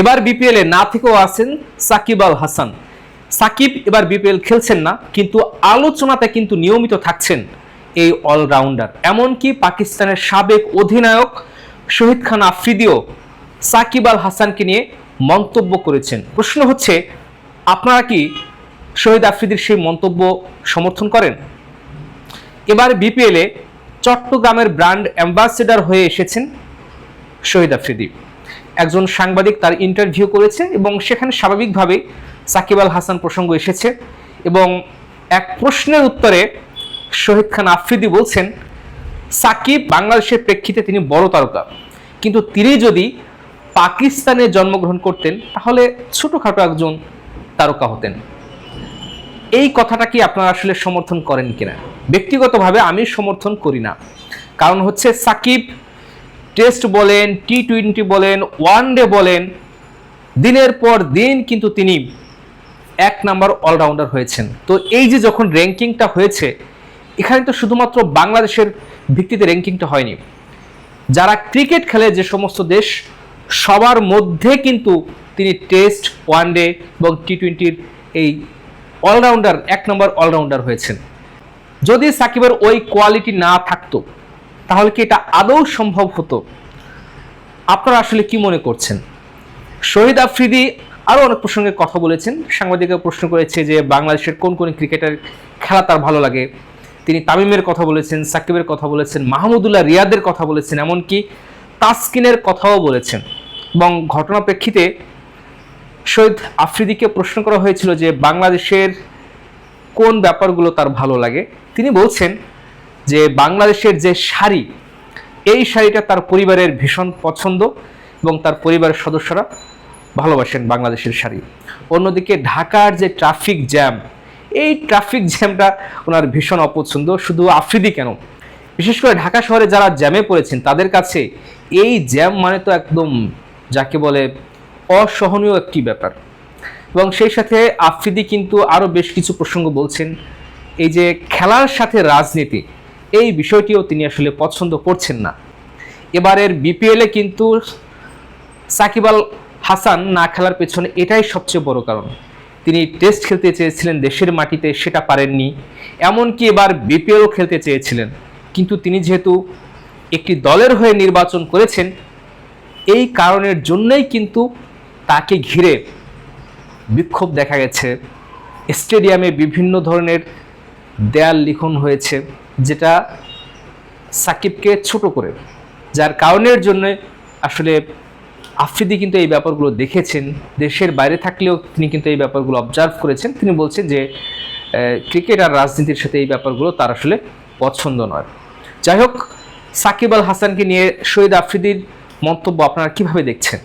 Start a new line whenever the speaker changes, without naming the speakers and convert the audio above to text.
এবার বিপিএল না থেকেও আছেন সাকিব আল হাসান। সাকিব এবার বিপিএল খেলছেন না, কিন্তু আলোচনাতে কিন্তু নিয়মিত থাকছেন এই অলরাউন্ডার এমনকি পাকিস্তানের সাবেক অধিনায়ক শহীদ খান আফ্রিদিও সাকিব আল হাসানকে নিয়ে মন্তব্য করেছেন। প্রশ্ন হচ্ছে, আপনারা কি শহীদ আফ্রিদির সেই মন্তব্য সমর্থন করেন? এবার বিপিএলে চট্টগ্রামের ব্র্যান্ড অ্যাম্বাসেডর হয়ে এসেছেন শহীদ আফ্রিদি। একজন সাংবাদিক তার ইন্টারভিউ করেছে এবং সেখানে স্বাভাবিকভাবে সাকিব আল হাসান প্রসঙ্গ এসেছে এবং এক প্রশ্নের উত্তরে শহীদ খান আফ্রিদি বলছেন, সাকিব বাংলাদেশের প্রেক্ষিতে তিনি বড় তারকা। কিন্তু তিনি যদি পাকিস্তানে জন্মগ্রহণ করতেন, তাহলে ছোটোখাটো একজন তারকা হতেন। এই কথাটা কি আপনারা আসলে সমর্থন করেন কিনা? ব্যক্তিগতভাবে আমি সমর্থন করি না। কারণ হচ্ছে সাকিব টেস্ট বলেন টি টোয়েন্টি বলেন ওয়ান ডে বলেন, দিনের পর দিন কিন্তু তিনি এক নাম্বার অলরাউন্ডার হয়েছেন। তো এই যে যখন র্যাঙ্কিংটা হয়েছে, এখানে তো শুধুমাত্র বাংলাদেশের ভিত্তিতে র্যাঙ্কিংটা হয়নি। যারা ক্রিকেট খেলে যে সমস্ত দেশ, সবার মধ্যে কিন্তু তিনি টেস্ট ওয়ান ডে এবং টি টোয়েন্টির এই অলরাউন্ডার এক নম্বর অলরাউন্ডার হয়েছেন। যদি সাকিবের ওই কোয়ালিটি না থাকতো তাহলে কি এটা আদৌ সম্ভব হতো? আপনারা আসলে কি মনে করছেন? শহীদ আফ্রিদি আরও অনেক প্রসঙ্গে কথা বলেছেন। সাংবাদিকরা প্রশ্ন করেছে যে বাংলাদেশের কোন কোন ক্রিকেটার খেলা তার ভালো লাগে? তিনি তামিমের কথা বলেছেন, সাকিবের কথা বলেছেন, মাহমুদুল্লাহ রিয়াদের কথা বলেছেন, এমনকি তাসকিনের কথাও বলেছেন। এবং ঘটনা প্রেক্ষিতে শহীদ আফ্রিদিকে প্রশ্ন করা হয়েছিল যে বাংলাদেশের কোন ব্যাপারগুলো তার ভালো লাগে? তিনি বলছেন যে বাংলাদেশের যে শাড়ি, এই শাড়িটা তার পরিবারের ভীষণ পছন্দ এবং তার পরিবারের সদস্যরা ভালোবাসেন বাংলাদেশের শাড়ি। অন্যদিকে ঢাকার যে ট্রাফিক জ্যাম, এই ট্রাফিক জ্যামটা ওনার ভীষণ অপছন্দ, শুধু আফ্রিদি কেন? বিশেষ করে ঢাকা শহরে যারা জ্যামে পড়েছেন, তাদের কাছে এই জ্যাম মানে তো একদম যাকে বলে অসহনীয় একটি ব্যাপার। এবং সেই সাথে আফ্রিদি কিন্তু আরও বেশ কিছু প্রসঙ্গ বলছেন, এই যে খেলার সাথে রাজনীতি এই বিষয়টিও তিনি আসলে পছন্দ করছেন না। এবারের বিপিএলে কিন্তু সাকিব আল হাসান না খেলার পেছনে এটাই সবচেয়ে বড় কারণ। তিনি টেস্ট খেলতে চেয়েছিলেন, দেশের মাটিতে সেটা পারেননি। এমনকি এবার বিপিএলও খেলতে চেয়েছিলেন। কিন্তু তিনি যেহেতু একটি দলের হয়ে নির্বাচন করেছেন, এই কারণের জন্যই কিন্তু তাকে ঘিরে বিক্ষোভ দেখা গেছে। স্টেডিয়ামে বিভিন্ন ধরনের দেয়াল লিখন হয়েছে। যেটা সাকিবকে ছোট করে, যার কারণের জন্য আসলে আফ্রিদি কিন্তু এই ব্যাপারগুলো দেখেছেন, দেশের বাইরে থাকলেও তিনি কিন্তু এই ব্যাপারগুলো অবজার্ভ করেছেন। তিনি বলছেন যে ক্রিকেট আর রাজনীতির সাথে এই ব্যাপারগুলো তার আসলে পছন্দ নয়। যাই হোক, সাকিব আল হাসানকে নিয়ে শহীদ আফ্রিদির মন্তব্য আপনারা কীভাবে দেখছেন?